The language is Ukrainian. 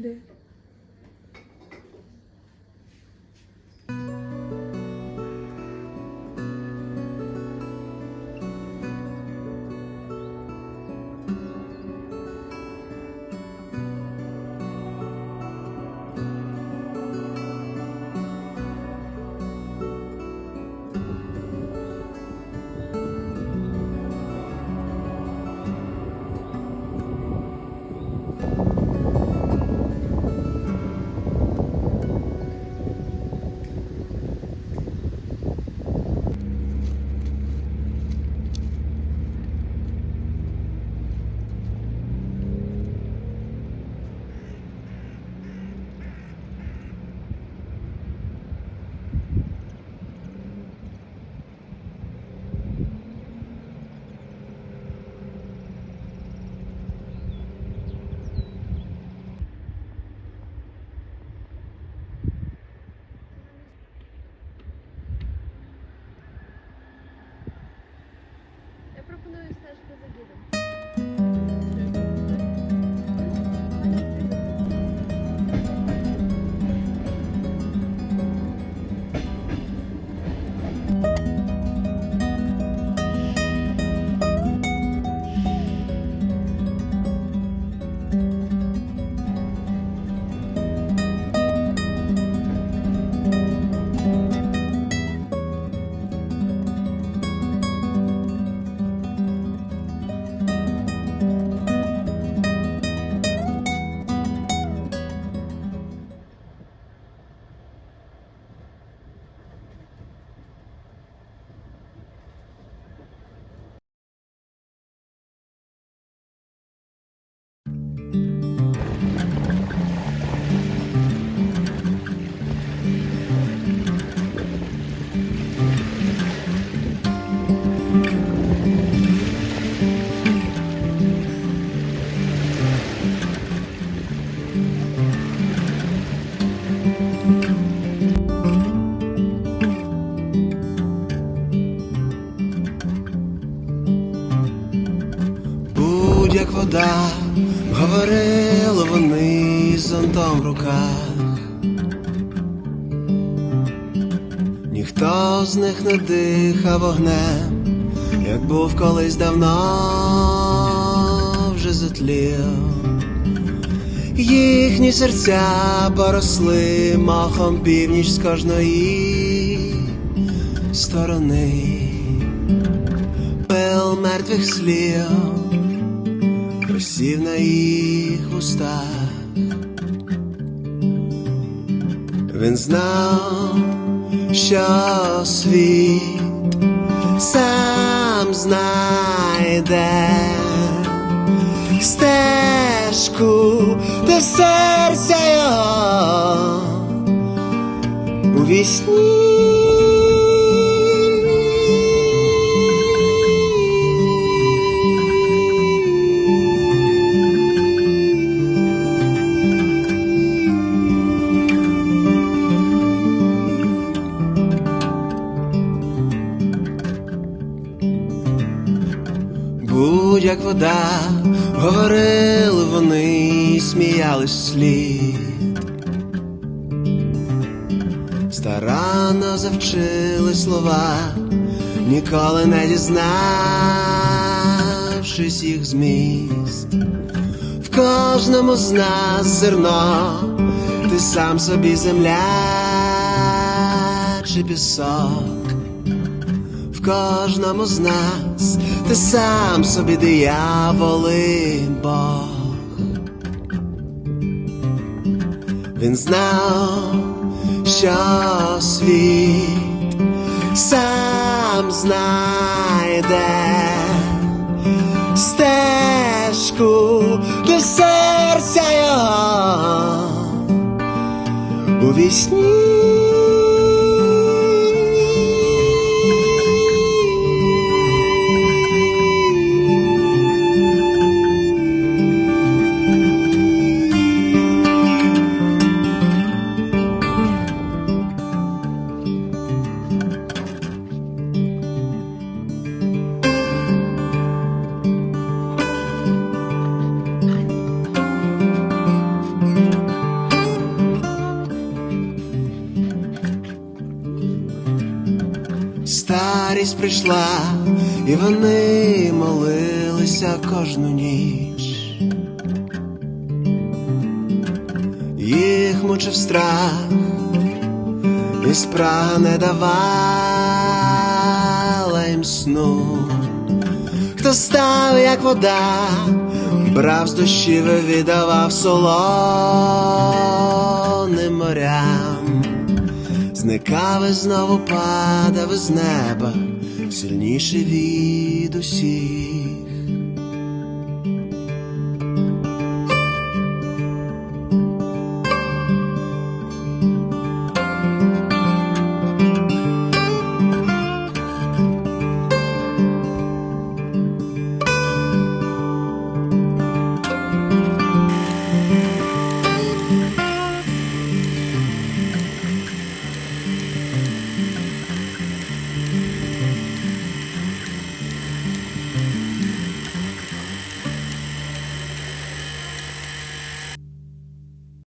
네. Будь-як вода, говорили вони з зонтом в руках. Ніхто з них не дихав вогнем, як був колись давно вже затлів. Їхні серця поросли махом північ з кожної сторони. Пил мертвих слів просів на їх устах. Він знав, що світ сам знайде стежку до серця його у вісні. Вода, говорили вони, і сміялись слід. Старанно завчили слова, ніколи не дізнавшись їх зміст. В кожному з нас зерно, ти сам собі земля чи пісок. Кожному з нас ти сам собі дияволи Бог. Він знав, що світ сам знайде стежку до серця його у вісні. Старість прийшла, і вони молилися кожну ніч. Їх мучив страх, і спрага не давала їм сну. Хто став, як вода, брав з дощів і віддавав солоним морям, зникав і знову падав з неба, сильніший від усіх.